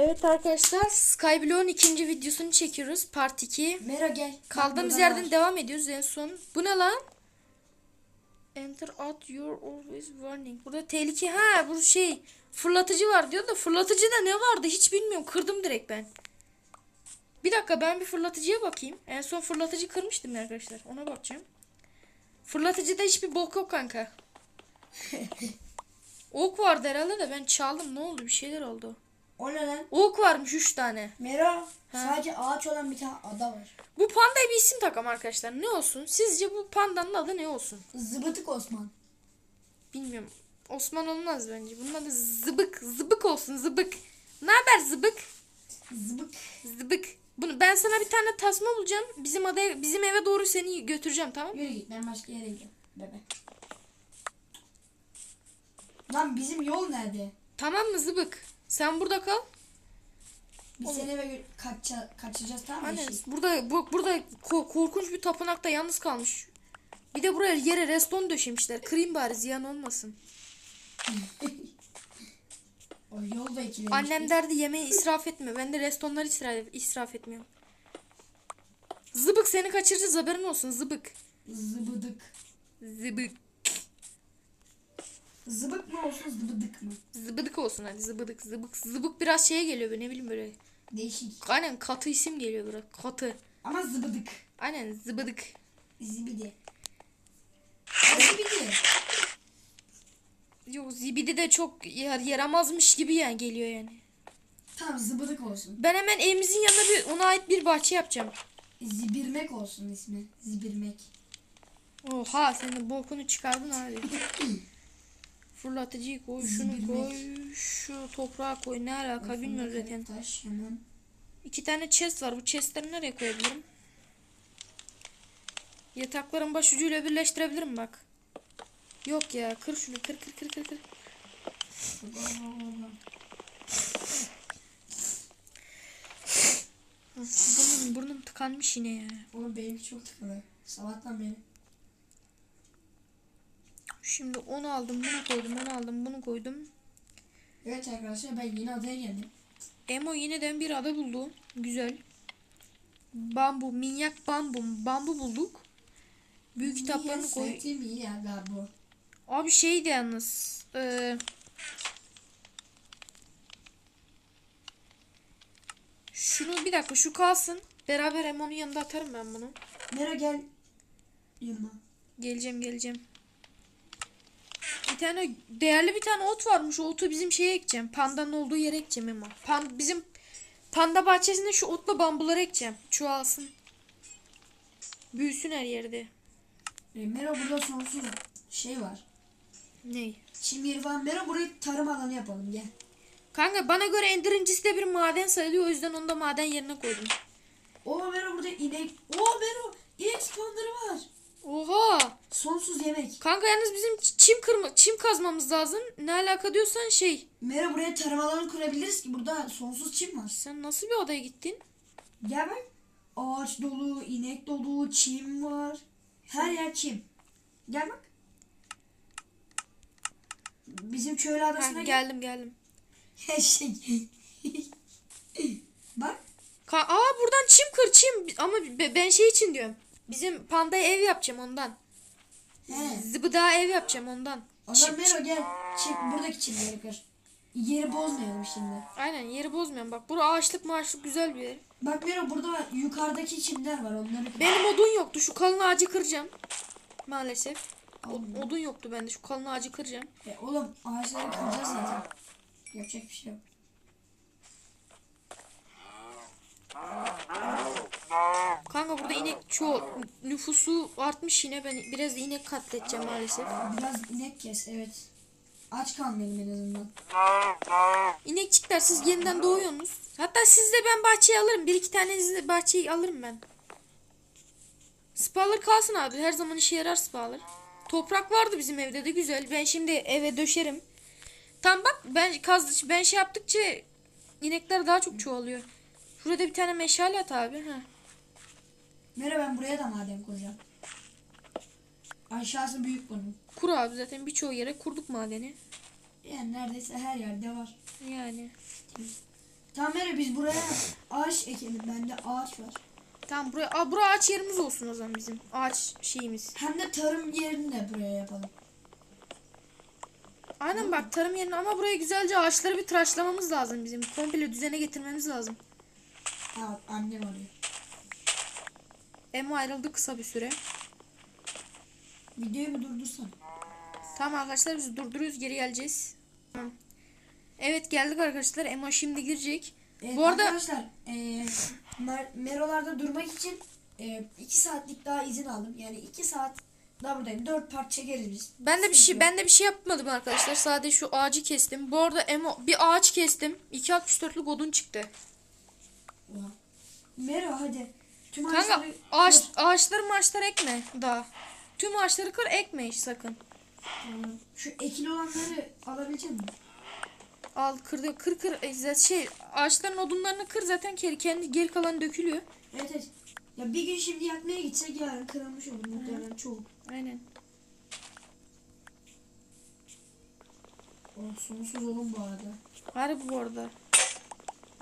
Evet arkadaşlar Skyblock'un ikinci videosunu çekiyoruz. Part 2. Mera gel. Kaldığımız yerden burada devam ediyoruz en son. Bu ne lan? Enter at your always warning. Burada tehlike ha bu şey fırlatıcı var diyor da fırlatıcıda ne vardı hiç bilmiyorum. Kırdım direkt ben. Bir dakika ben bir fırlatıcıya bakayım. En son fırlatıcı kırmıştım arkadaşlar. Ona bakacağım. Fırlatıcıda hiçbir bok yok kanka. Ok vardı herhalde de ben çaldım. Ne oldu? Bir şeyler oldu. O ne lan? Ok varmış 3 tane. Mera sadece ağaç olan bir tane ada var. Bu pandaya bir isim takam arkadaşlar. Ne olsun? Sizce bu pandanın adı ne olsun? Zıbıtık Osman. Bilmiyorum. Osman olmaz bence. Bunun adı zıbık. Zıbık olsun zıbık. Ne haber zıbık? Zıbık. Zıbık. Bunu ben sana bir tane tasma bulacağım. Bizim adaya bizim eve doğru seni götüreceğim tamam? mı? Yürü git ben başka yere gidiyorum. Bebe. Lan bizim yol nerede? Tamam mı zıbık? Sen burada kal. Biz seni eve kaça- kaçacağız tamam mı? Anne Yeşil? burada bu, burada ko- korkunç bir tapınakta yalnız kalmış. Bir de buraya yere reston döşemişler. Kırayım bari ziyan olmasın. O yol bekliyor. Annem derdi yemeği israf etme. Ben de restonları israf, israf etmiyorum. Zıbık seni kaçıracağız haberin olsun zıbık. Zıbıdık. Zıbık. Zıbık mı olsun zıbıdık mı? Zıbıdık olsun hadi zıbıdık zıbık. Zıbık biraz şeye geliyor be ne bileyim böyle. Değişik. Aynen katı isim geliyor biraz. Katı. Ama zıbıdık. Aynen zıbıdık. Zibidi. O zibidi. Yok zibidi de çok yer, yaramazmış gibi yani geliyor yani. Tamam zıbıdık olsun. Ben hemen evimizin yanına bir ona ait bir bahçe yapacağım. Zibirmek olsun ismi. Zibirmek. Oha sen de bokunu çıkardın abi. Fırlatıcıyı koy, şunu Zibirmek. koy, şu toprağa koy. Ne alaka bilmiyorum zaten. Taş hemen. İki tane chest var. Bu chestleri nereye koyabilirim? Yatakların başucuyla birleştirebilirim bak. Yok ya kır şunu kır kır kır kır kır. Burnum, burnum tıkanmış yine ya. Oğlum benimki çok tıkalı. Sabahtan beri. Şimdi onu aldım bunu koydum onu aldım bunu koydum. Evet arkadaşlar ben yine adaya geldim. Emo yeniden bir ada buldu. Güzel. Bambu, minyak bambu. Bambu bulduk. Büyük kitaplarını koy. Ya galiba. Abi şeydi yalnız. Eee şunu bir dakika şu kalsın. Beraber Emo'nun yanında atarım ben bunu. Mera gel. Yanıma. Geleceğim geleceğim. Bir tane değerli bir tane ot varmış. O otu bizim şeye ekeceğim. Pandanın olduğu yere ekeceğim Emo. Pan, bizim panda bahçesinde şu otla bambuları ekeceğim. Çoğalsın. Büyüsün her yerde. E, Mera burada sonsuz şey var. Ney? Çim yeri falan. Mera burayı tarım alanı yapalım gel. Kanka bana göre endirincisi de bir maden sayılıyor. O yüzden onu da maden yerine koydum. Oo Mera burada inek. Oo Mera inek spawnları var. Oha! Sonsuz yemek. Kanka yalnız bizim çim kırma çim kazmamız lazım. Ne alaka diyorsan şey. Mera buraya tarım alanı kurabiliriz ki burada sonsuz çim var. Sen nasıl bir odaya gittin? Gel bak. Ağaç dolu, inek dolu, çim var. Her yer çim. Gel bak. Bizim köylü Ha, adasına gel. geldim geldim. şey. bak. Ka Aa buradan çim kır çim. Ama be- ben şey için diyorum. Bizim pandaya ev yapacağım ondan. He. Zıbıdağa ev yapacağım ondan. O zaman Mero gel. Çim, buradaki çimleri kır. Yeri bozmayalım şimdi. Aynen yeri bozmuyorum. Bak bura ağaçlık maaşlık güzel bir yer. Bak Mero burada yukarıdaki çimler var onları kır. Benim odun yoktu. Şu kalın ağacı kıracağım. Maalesef. O- odun yoktu bende. Şu kalın ağacı kıracağım. E, oğlum ağaçları kıracağız zaten. Yapacak bir şey yok. Kanka burada inek çoğu nüfusu artmış yine. Ben biraz da inek katledeceğim maalesef. Biraz inek kes evet. Aç kalmayalım en azından. İnekçikler siz yeniden doğuyorsunuz. Hatta siz de ben bahçeye alırım. Bir iki tanenizi de bahçeye alırım ben. Spalar kalsın abi. Her zaman işe yarar spalar. Toprak vardı bizim evde de güzel. Ben şimdi eve döşerim. Tam bak ben kaz ben şey yaptıkça inekler daha çok çoğalıyor. Şurada bir tane meşale at abi. Ha. Mero ben buraya da maden kuracağım. Aşağısı büyük bunun. Kur abi zaten birçoğu yere kurduk madeni. Yani neredeyse her yerde var. Yani. Tamam Mero biz buraya ağaç ekelim. Bende ağaç var. Tamam buraya, aa, buraya ağaç yerimiz olsun o zaman bizim. Ağaç şeyimiz. Hem de tarım yerini de buraya yapalım. Aynen bak tarım yerine ama buraya güzelce ağaçları bir tıraşlamamız lazım bizim. Komple düzene getirmemiz lazım. Ha annem arıyor. Emo ayrıldı kısa bir süre. Videoyu bir durdursana. Tamam arkadaşlar biz durduruyoruz geri geleceğiz. Tamam. Evet geldik arkadaşlar. Emo şimdi girecek. Evet, Bu arada- arkadaşlar e, mer- Merolarda durmak için 2 saatlik daha izin aldım. Yani 2 saat daha buradayım. 4 part çekeriz biz. Ben de bir şey ben de bir şey yapmadım arkadaşlar. Sadece şu ağacı kestim. Bu arada Emo bir ağaç kestim. 2.64'lük odun çıktı. Oha. Mero hadi. Tüm Kanka ağaçları ağaç ağaçları maçları ekme daha. Tüm ağaçları kır ekme hiç sakın. Tamam. Şu ekili olanları alabilecek misin? Al kır. Kır kır E, zaten şey ağaçların odunlarını kır zaten kendi, kendi geri kalan dökülüyor. Evet evet. Ya bir gün şimdi yakmaya gitsek yarın kırılmış olur muhtemelen çoğu. Aynen. O sonsuz olun bu arada. Harbi bu arada.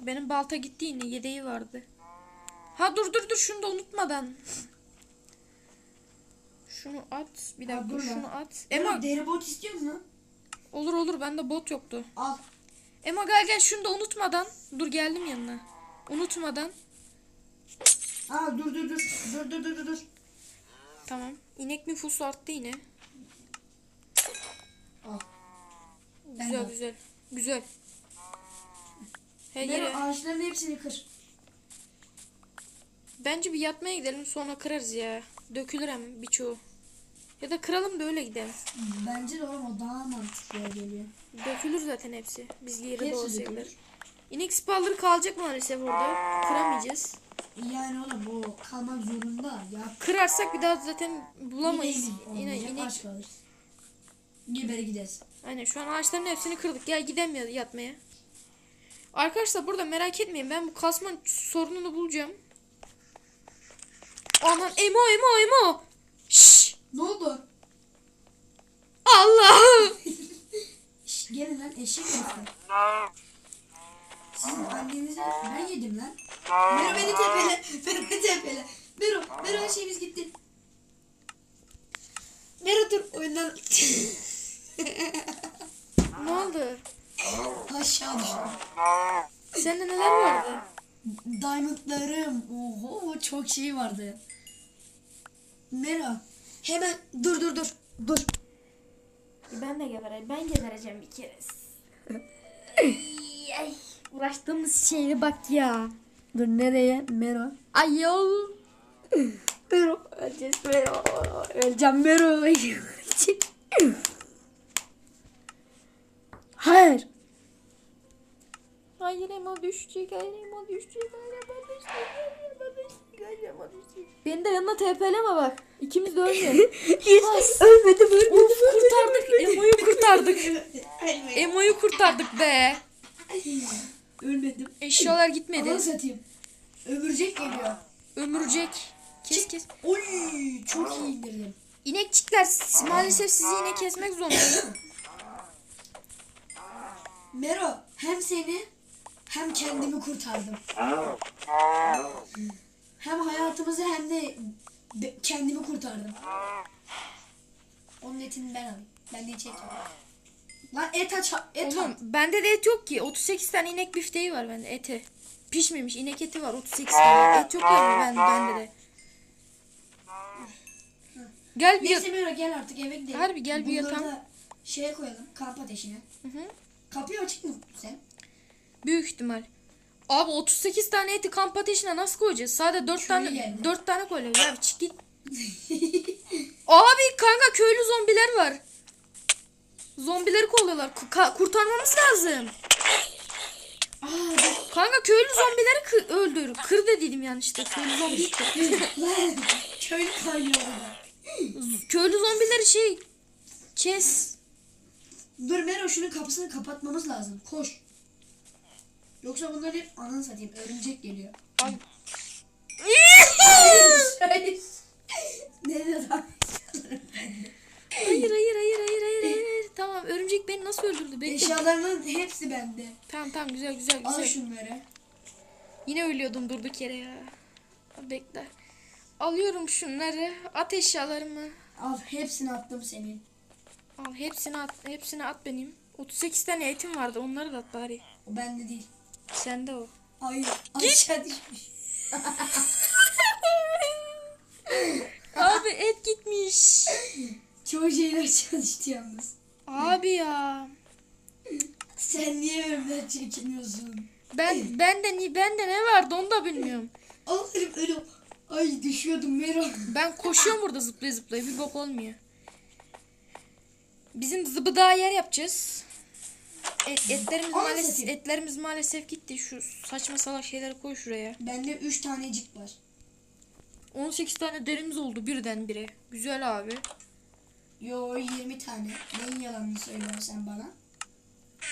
Benim balta gitti yine yedeği vardı. Ha dur dur dur şunu da unutmadan. Şunu at. Bir dakika dur lan. şunu at. Ema deri bot istiyor musun? olur olur bende bot yoktu. Al. Ema gel gel şunu da unutmadan. Dur geldim yanına. Unutmadan. Aa dur dur dur. Dur dur dur dur. Tamam. İnek nüfusu arttı yine. Al. Güzel Ben de. güzel. Güzel. Her yere. ağaçların hepsini kır. Bence bir yatmaya gidelim sonra kırarız ya. Dökülür hem birçoğu. Ya da kıralım da öyle gidelim. Bence de oğlum o daha mantıklı geliyor. Dökülür zaten hepsi. Biz yerinde Hepsi olsaydık. İnek spalları kalacak maalesef orada. Kıramayacağız. Yani oğlum o kalmak zorunda. Ya Kırarsak bir daha zaten bulamayız. Yine inek. kalırız. Gebere gideriz. Aynen şu an ağaçların hepsini kırdık. Gel gidemiyor yatmaya. Arkadaşlar burada merak etmeyin. Ben bu kasma sorununu bulacağım. Aman emo emo emo. Şşş. Ne oldu? Allah. Şş, gelin lan eşek olsun. Sizin annenizi ben yedim lan. Mero beni tepele. Mero beni tepele. Mero, Mero her şeyimiz gitti. Mero dur oyundan ne oldu? aşağı düştüm. Sende neler vardı? Diamondlarım. Oho çok şey vardı. Mero hemen dur dur dur. Dur. Ben de gebereyim. Ben gebereceğim bir kere. Ay, uğraştığımız şeye bak ya. Dur nereye? Mero. Ay yol. Mero. Öleceğiz Mero. Öleceğim Mero. Hayır. Hayır Emo düşecek. Hayır Emo düşecek. Hayır Emo düşecek. Hayır Emo düşecek. Beni de yanına TP'leme bak. İkimiz de ölmeyelim. Yes. Ölmedim ölmedim. Of kurtardık. Emo'yu kurtardık. Emo'yu kurtardık be. Ölmedim. Eşyalar gitmedi. satayım. Ömürcek geliyor. Ömürcek. Kes kes. Oy çok iyi indirdim. İnekçikler maalesef sizi yine kesmek zorundayım. Mero hem seni hem kendimi kurtardım. Hem hayatımızı hem de kendimi kurtardım. Onun etini ben alayım. Ben de hiç et yok. Lan et aç et Oğlum at. bende de et yok ki. 38 tane inek bifteği var bende eti. Pişmemiş inek eti var 38 tane. Et yok ya ben, bende de. Gel bir Neyse Mero gel artık eve gidelim. Harbi gel bir Bunları yatalım. da şeye koyalım kamp ateşine. Hı hı. Kapıyı açık mı sen? Büyük ihtimal. Abi 38 tane eti kamp ateşine nasıl koyacağız? Sadece 4 Köylü tane geldi. 4 tane koyuyoruz. Abi çık git. Abi kanka köylü zombiler var. Zombileri kovalıyorlar. Ka- kurtarmamız lazım. Aa. Kanka köylü zombileri kı- öldür. Kır dediydim yanlışlıkla. Köylü zombi. Köylü kaynıyor burada. köylü zombileri şey kes. Dur Mero şunun kapısını kapatmamız lazım. Koş. Yoksa bunlar hep ananı satayım örümcek geliyor. Ay. ne dedi? Hayır hayır hayır hayır hayır hayır. Tamam örümcek beni nasıl öldürdü? Bekle. Eşyalarının hepsi bende. Tamam tamam güzel güzel Al güzel. şunları. Yine ölüyordum durduk yere ya. Bekle. Alıyorum şunları. At eşyalarımı. Al hepsini attım senin. Al hepsini at. Hepsini at benim. 38 tane etim vardı. Onları da at bari. O bende değil. Sende o. Ay aşağı düşmüş. Abi et gitmiş. Çoğu şeyler düştü yalnız. Abi ya. Sen niye önümden çekiniyorsun? Ben ben de ni ben de ne vardı onu da bilmiyorum. Allah'ım öyle. Ay düşüyordum Meral. Ben koşuyorum burada zıplaya zıplaya bir bok olmuyor. Bizim zıbıdağa yer yapacağız. Et, etlerimiz Onu maalesef satayım. etlerimiz maalesef gitti. Şu saçma salak şeyleri koy şuraya. Bende 3 tanecik var. 18 tane derimiz oldu birdenbire. Güzel abi. Yo 20 tane. Neyin yalanını söylüyorsun sen bana?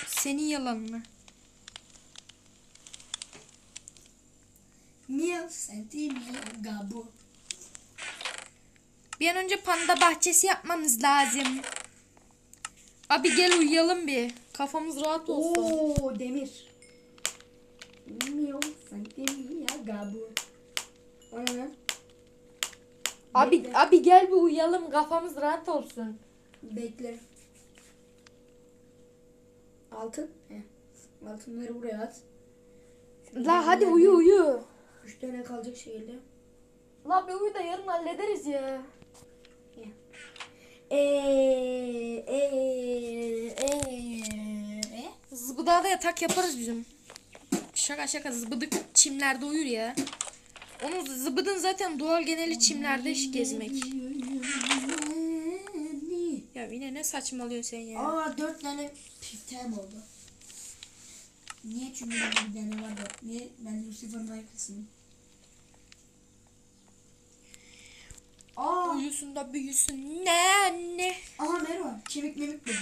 Senin yalan mı? Mil sentimi gabu. Bir an önce panda bahçesi yapmamız lazım. Abi gel uyuyalım bir. Kafamız rahat olsun. Oo demir. Mil sentimi gabu. O ne lan? Abi abi gel bir uyuyalım kafamız rahat olsun. Bekle. Altın. He. Altınları buraya at. La hadi uyu uyu. 3 tane kalacak şekilde. La bir uyu da yarın hallederiz ya. Eee eee eee Zıbıdağa da yatak yaparız bizim. Şaka şaka zıbıdık çimlerde uyur ya. Onun zıbıdın zaten doğal geneli çimlerde gezmek. Ya yine ne saçmalıyorsun sen ya. Aa dört tane piftem oldu. Niye? Çünkü bir tane var da. Niye? Ben Lucifer'ın arkasıyım. Aa, Uyusun da büyüsün. Ne anne? aha Mero. Kemik memik dedi.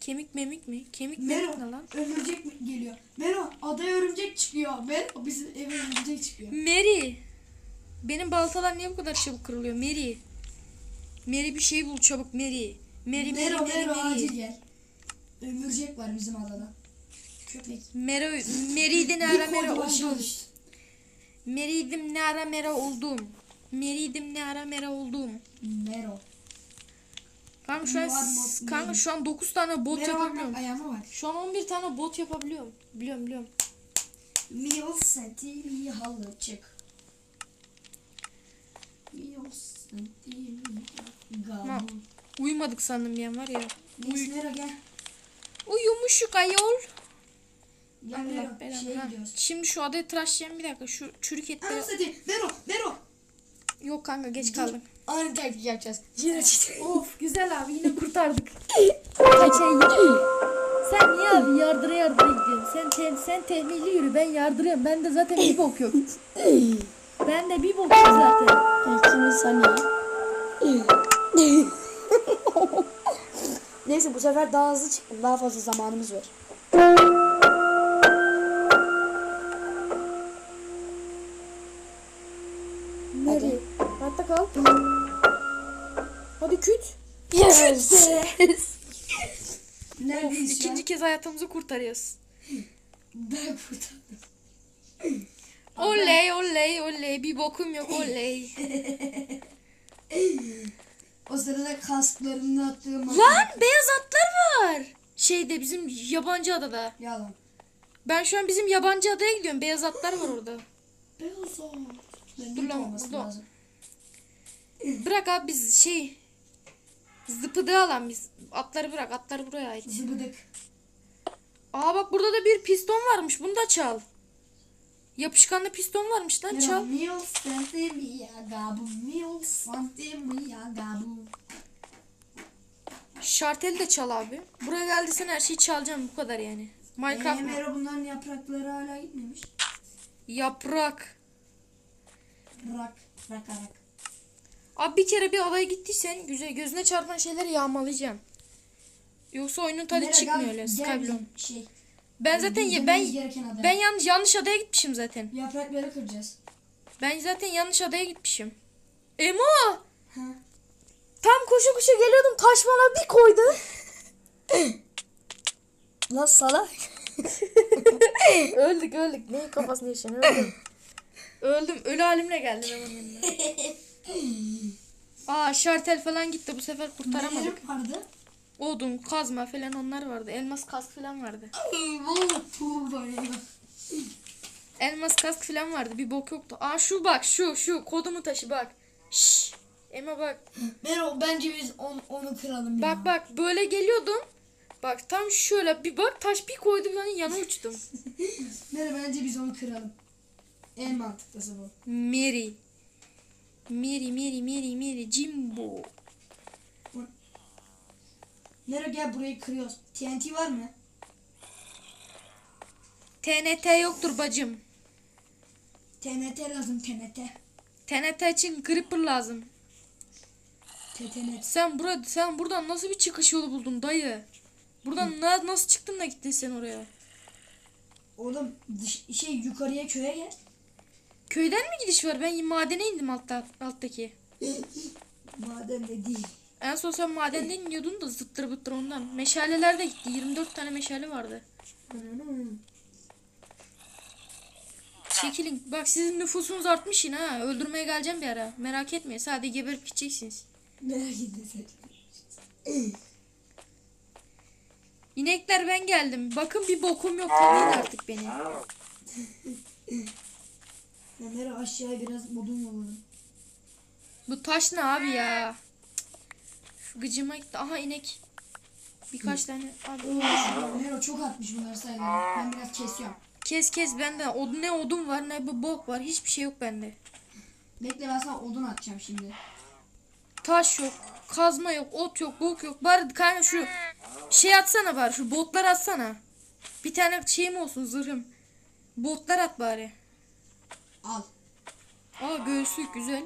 Kemik memik mi? Kemik Mero. memik ne lan? Örümcek mi geliyor? Mero adaya örümcek çıkıyor. Mero bizim eve örümcek çıkıyor. Mary. Benim baltalar niye bu kadar çabuk kırılıyor? Mary. Mary bir şey bul çabuk Mary. Mary Mary Mero Mary Mero acil gel. Örümcek var bizim adada. Köpek. Mero Bir ara aşağı oldum. Mary'dim ne ara mera oldum. Mary'dim ne ara mera oldum. Mero. Kanka şu an bot, kanka şu an 9 tane bot Mero yapabiliyorum. ayağıma bak. Şu an 11 tane bot yapabiliyorum. Biliyorum biliyorum. Mil sentimi halı çık. Gabu. Uyumadık sandım an var ya. Neyse Mero gel. Uyumuşuk ayol. Gel Allah Mero. Ha, gidiyoruz. Şimdi şu adayı tıraşlayayım bir dakika. Şu çürük etleri. Anasını. Mero. Mero. Yok kanka geç kaldım. Aynı taktik yapacağız. Yine çiçek. Of güzel abi yine kurtardık. Kaçayım. Sen niye abi yardıra yardıra gidiyorsun? Sen te- sen tehmili yürü ben yardırıyorum. Ben de zaten bir bok yok. ben de bir bok yok zaten. İkimiz hani. Neyse bu sefer daha hızlı çıktım. Daha fazla zamanımız var. Of, Neredeyiz şu an? ikinci kez hayatımızı kurtarıyoruz. Ben kurtardım. Oley oley oley bir bokum yok oley. O sırada kasklarını attığım Lan beyaz atlar var. Şeyde bizim yabancı adada. Yalan. Ben şu an bizim yabancı adaya gidiyorum. Beyaz atlar var orada. Beyaz ol. Dur lan, burada- lazım. Bırak abi biz şey zıpıdığı alan biz. Atları bırak atları buraya ait. Zıbıdık. Aa bak burada da bir piston varmış. Bunu da çal. Yapışkanlı piston varmış lan çal. Mil sentimi ya gabu. Mil sentimi ya gabu. Şartel de çal abi. Buraya geldiysen her şeyi çalacağım bu kadar yani. Minecraft Ee? Mero bunların yaprakları hala gitmemiş. Yaprak. Bırak. Bırak arak. Abi bir kere bir adaya gittiysen güzel gözüne çarpan şeyleri yağmalayacağım. Yoksa oyunun tadı Mero, çıkmıyor öyle. bizim Şey. Ben zaten Gitmemiz ben ben yanlış yanlış adaya gitmişim zaten. Yaprakları kıracağız. Ben zaten yanlış adaya gitmişim. Emo! Ha. Tam koşu koşu geliyordum taş bana bir koydu. Lan salak. öldük öldük. Neyin kafasını yaşayan öldüm. öldüm. Ölü halimle geldim hemen. Aa şartel falan gitti bu sefer kurtaramadık. Nelerim vardı? Odun, kazma falan onlar vardı. Elmas kask falan vardı. Valla tuğba ya. Elmas kask falan vardı. Bir bok yoktu. Aa şu bak şu şu kodumu taşı bak. Şşş. Ema bak. Mero bence biz on, onu kıralım ya. Bak bak böyle geliyordum. Bak tam şöyle bir bak taş bir koydu ben yana uçtum. Mero bence biz onu kıralım. En mantıklısı bu. Mary. Mary Mary Mary Mary Jimbo. Mero gel burayı kırıyoruz. TNT var mı? TNT yoktur bacım. TNT lazım TNT. TNT için creeper lazım. TNT. Sen burada sen buradan nasıl bir çıkış yolu buldun dayı? Buradan na- nasıl çıktın da gittin sen oraya? Oğlum dış, şey yukarıya köye gel. Köyden mi gidiş var? Ben madene indim altta alttaki. Maden de değil. En son sen madenden iniyordun da zıttır bıttır ondan. Meşaleler de gitti. 24 tane meşale vardı. Çekilin. Bak sizin nüfusunuz artmış yine ha. Öldürmeye geleceğim bir ara. Merak etmeyin. Sadece geberip gideceksiniz. Merak etme sen. İnekler ben geldim. Bakın bir bokum yok. Tanıyın artık beni. Ya Mero aşağıya biraz odun yolladım. Bu taş ne abi ya? Şu gıcıma gitti. Aha inek. Birkaç tane. Abi. Mero çok atmış bunlar sayıları. Ben biraz kesiyorum. Kes kes bende. Odun, ne odun var ne bu bok var. Hiçbir şey yok bende. Bekle ben sana odun atacağım şimdi. Taş yok. Kazma yok. Ot yok. Bok yok. Bari kanka şu şey atsana bari. Şu botlar atsana. Bir tane şeyim olsun zırhım. Botlar at bari. Al. Aa göğüslük güzel.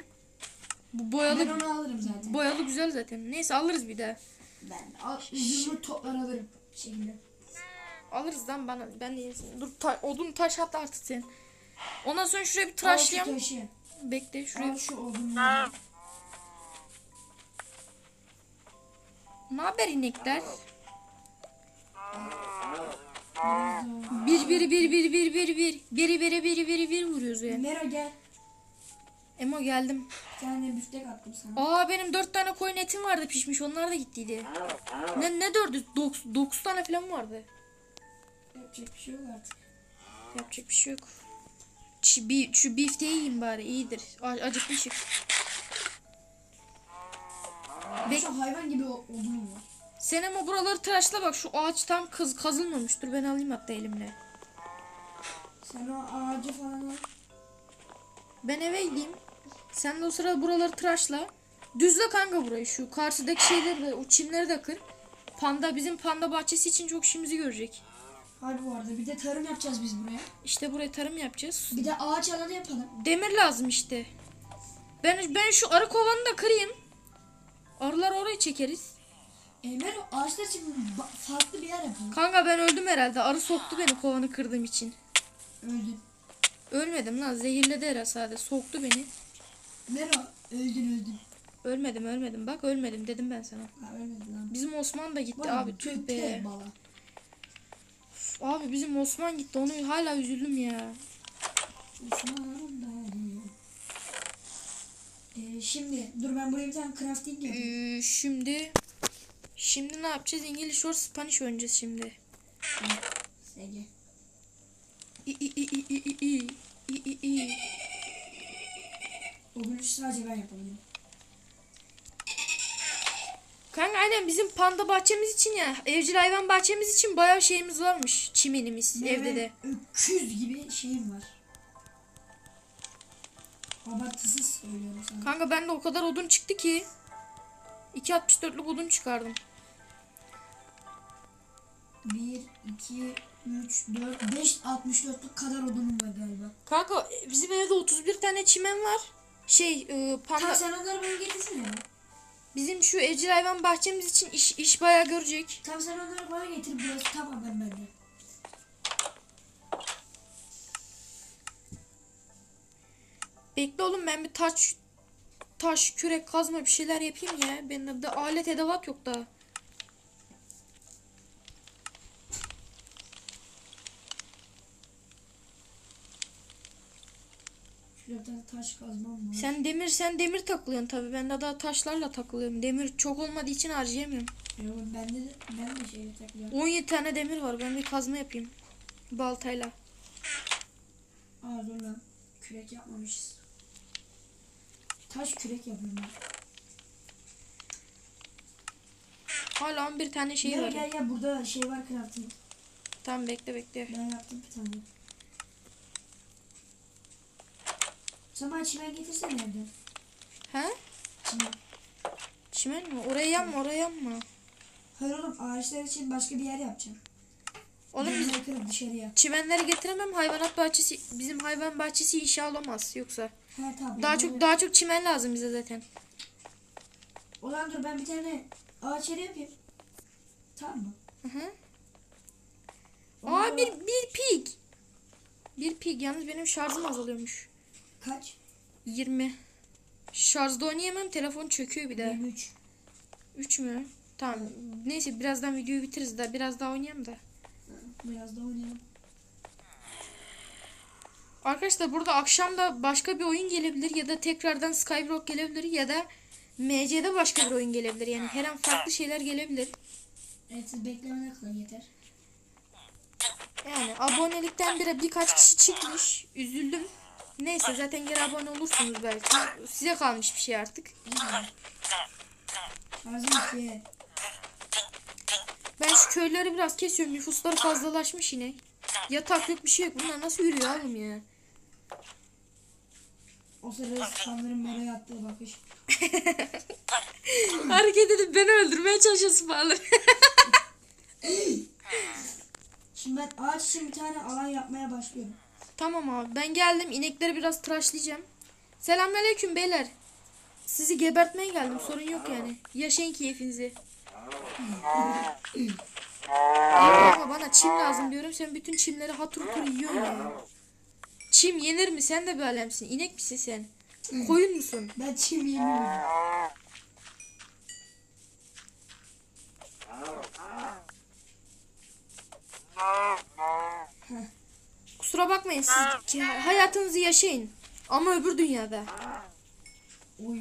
Bu boyalı Ben onu alırım zaten. boyalı güzel zaten. Neyse alırız bir daha. Ben al, zümrüt toplar alırım. Bir şekilde. Alırız lan bana. Ben de yesin. Dur ta- odun taş at artık sen. Ondan sonra şuraya bir Al şu tıraşlayalım. taşı. Bekle şuraya. Al şu odunları. Ne haber inekler? Bir bir bir bir bir bir bir. Biri biri biri biri bir vuruyoruz ya. Mero gel. Emo geldim. Bir tane büftek attım sana. Aa benim dört tane koyun etim vardı pişmiş. Onlar da gittiydi. Ne ne dördü? Dokuz, dokuz tane falan vardı. Yapacak bir şey yok artık. Yapacak bir şey yok. Şu, bir, şu bifteyi yiyeyim bari iyidir. A- acıkmışık. Bek- Şu hayvan gibi o- odunum var. Sen ama buraları tıraşla bak şu ağaç tam kaz kazılmamış. Dur ben alayım hatta elimle. Sen o ağacı falan al. Ben eve gideyim. Sen de o sırada buraları tıraşla. Düzle kanka burayı şu karşıdaki şeyleri de o çimleri de kır. Panda bizim panda bahçesi için çok işimizi görecek. Harbi bu arada. Bir de tarım yapacağız biz buraya. İşte buraya tarım yapacağız. Bir de ağaç alanı yapalım. Demir lazım işte. Ben ben şu arı kovanı da kırayım. Arılar oraya çekeriz. E, Mero ağaçlar için farklı bir yer yapalım. Kanka ben öldüm herhalde. Arı soktu beni kovanı kırdığım için. Öldün. Ölmedim lan. Zehirledi herhalde sadece. Soktu beni. Mero öldün öldün. Ölmedim ölmedim. Bak ölmedim dedim ben sana. Ha ölmedin lan. Bizim Osman da gitti Vay abi. Tüh be. bala. Abi bizim Osman gitti. Onu hala üzüldüm ya. Osman'ım. Ee, şimdi dur ben buraya bir tane crafting yapayım. Ee, şimdi şimdi ne yapacağız? İngiliz or Spanish oynayacağız şimdi. SG. İ i i i i i i i i i. O gün sadece ben yapabilirim. Kanka aynen bizim panda bahçemiz için ya evcil hayvan bahçemiz için bayağı şeyimiz varmış. Çimenimiz evde de. Öküz gibi şeyim var. Abartısız söylüyorum sana. Kanka bende o kadar odun çıktı ki. 2.64'lük odun çıkardım. 1, 2, 3, 4, 5, 64'lük kadar odunum var galiba. Kanka bizim evde 31 tane çimen var. Şey e, panda Tamam sen onları bana getirsene ya. bizim şu evcil hayvan bahçemiz için iş, iş bayağı görecek. Tamam sen onları bana getir burası tamamen bende. Bekle oğlum ben bir taş taş, kürek, kazma bir şeyler yapayım ya. Benim de alet edevat yok daha. taş kazmam var. Sen demir sen demir takılıyorsun tabii. Ben de daha taşlarla takılıyorum. Demir çok olmadığı için harcayamıyorum. Yok ben de ben de şeyle takılıyorum. 17 tane demir var. Ben bir kazma yapayım. Baltayla. Aa dur lan. Kürek yapmamışız. Taş kürek yapıyorum ben. Hala 11 tane şey var. gel gel burada şey var crafting. Tamam bekle bekle. Ben yaptım bir tane. Sen bana çimen getirsene evden. He? Çimen. Çimen mi? Oraya yanma oraya yanma. Hayır oğlum ağaçlar için başka bir yer yapacağım. Oğlum biz dışarıya. çimenleri getiremem. Hayvanat bahçesi bizim hayvan bahçesi inşa olamaz yoksa. He tamam. Daha çok daha çok çimen lazım bize zaten. Zaman dur ben bir tane ağaç yeri yapayım. Tamam mı? Hı hı. Ondan Aa sonra- bir bir pig. Bir pig. Yalnız benim şarjım azalıyormuş. Kaç? 20. Şarjda oynayamam. Telefon çöküyor bir de. 23. 3 mü? Tamam. Neyse birazdan videoyu bitiririz de biraz daha oynayalım da. Biraz daha oynayalım. Arkadaşlar burada akşam da başka bir oyun gelebilir ya da tekrardan Skyblock gelebilir ya da MC'de başka bir oyun gelebilir. Yani her an farklı şeyler gelebilir. Evet siz beklemene kadar yeter. Yani abonelikten bir birkaç kişi çıkmış. Üzüldüm. Neyse zaten geri abone olursunuz belki. Size kalmış bir şey artık. İki. Ben şu köyleri biraz kesiyorum. Nüfusları fazlalaşmış yine. Yatak yok bir şey yok. Bunlar nasıl yürüyor oğlum ya? O sırada spamların Mero'ya attığı bakış. Hareket edip beni öldürmeye çalışıyor spalı. Şimdi ben ağaç için bir tane alan yapmaya başlıyorum. tamam abi ben geldim. İnekleri biraz tıraşlayacağım. Selamünaleyküm beyler. Sizi gebertmeye geldim. Sorun yok yani. Yaşayın keyfinizi. Ama bana çim lazım diyorum. Sen bütün çimleri hatır tur yiyorsun ya. Çim yenir mi? Sen de bir alemsin. İnek misin sen? Koyun musun? Ben çim yemiyorum. Kusura bakmayın siz hayatınızı yaşayın. Ama öbür dünyada. Oy.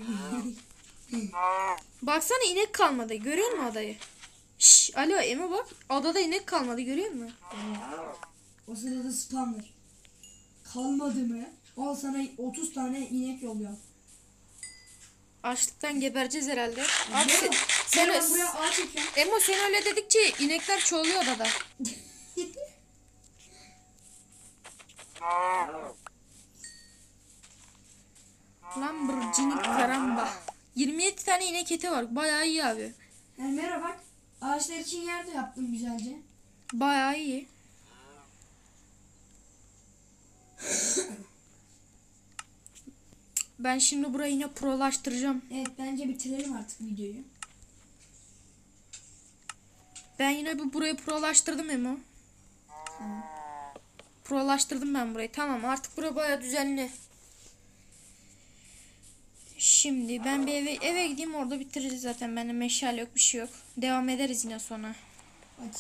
Baksana inek kalmadı. Görüyor musun adayı? Şş, alo Eme bak. Adada inek kalmadı görüyor musun? o sırada spamlar. Kalmadı mı? Al sana 30 tane inek yolluyor. Açlıktan gebereceğiz herhalde. Abi sen, Sen ben buraya ağaç ekiyorum. Emo sen öyle dedikçe inekler çoğuluyor adada. Lamborghini karamba. 27 tane inek eti var. Bayağı iyi abi. Yani Mero bak. Ağaçlar için yer de yaptım güzelce. Bayağı iyi. Ben şimdi burayı yine prolaştıracağım. Evet bence bitirelim artık videoyu. Ben yine bir burayı prolaştırdım Emo. Tamam. Prolaştırdım ben burayı. Tamam artık bura baya düzenli. Şimdi ben bir eve, eve gideyim orada bitiririz zaten. Bende meşale yok bir şey yok. Devam ederiz yine sonra. Hadi.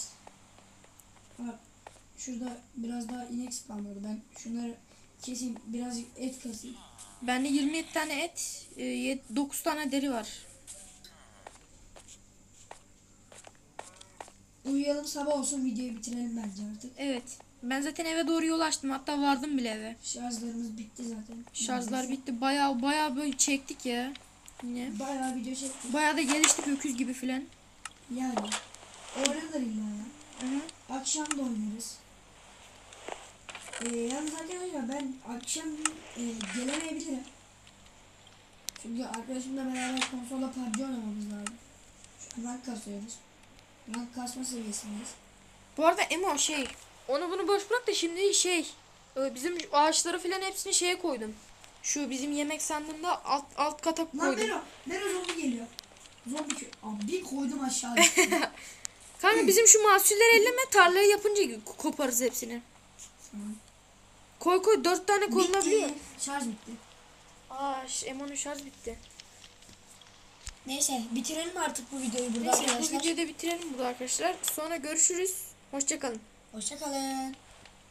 Bak şurada biraz daha inek spamladı. Ben şunları keseyim birazcık et kasayım. Bende 27 tane et, 9 tane deri var. Uyuyalım sabah olsun videoyu bitirelim bence artık. Evet. Ben zaten eve doğru yol açtım. Hatta vardım bile eve. Şarjlarımız bitti zaten. Şarjlar Neredeyse. bitti. Baya baya böyle çektik ya. Yine. Bayağı video çektik. Baya da geliştik öküz gibi filan. Yani. Oynanır illa ya. Hı hı. Akşam da oynarız. Ee, yalnız arkadaşlar ben akşam e, gelemeyebilirim. Çünkü arkadaşımla beraber konsolda PUBG oynamamız lazım. An rank kasıyoruz. Rank kasma seviyesindeyiz. Bu arada Emo şey onu bunu boş bırak da şimdi şey e, bizim ağaçları filan hepsini şeye koydum. Şu bizim yemek sandığında alt, alt kata Lan koydum. Mero, Mero zombi geliyor. Zombi Abi bir koydum aşağı. Kanka bizim şu mahsulleri elleme tarlayı yapınca ko- koparız hepsini. Tamam. Koy koy dört tane konulabiliyor. Şarj bitti. Aa ş- Emo'nun şarj bitti. Neyse bitirelim artık bu videoyu burada Neyse bu arkadaşlar. videoyu da bitirelim burada arkadaşlar. Sonra görüşürüz. Hoşçakalın. Hoşçakalın.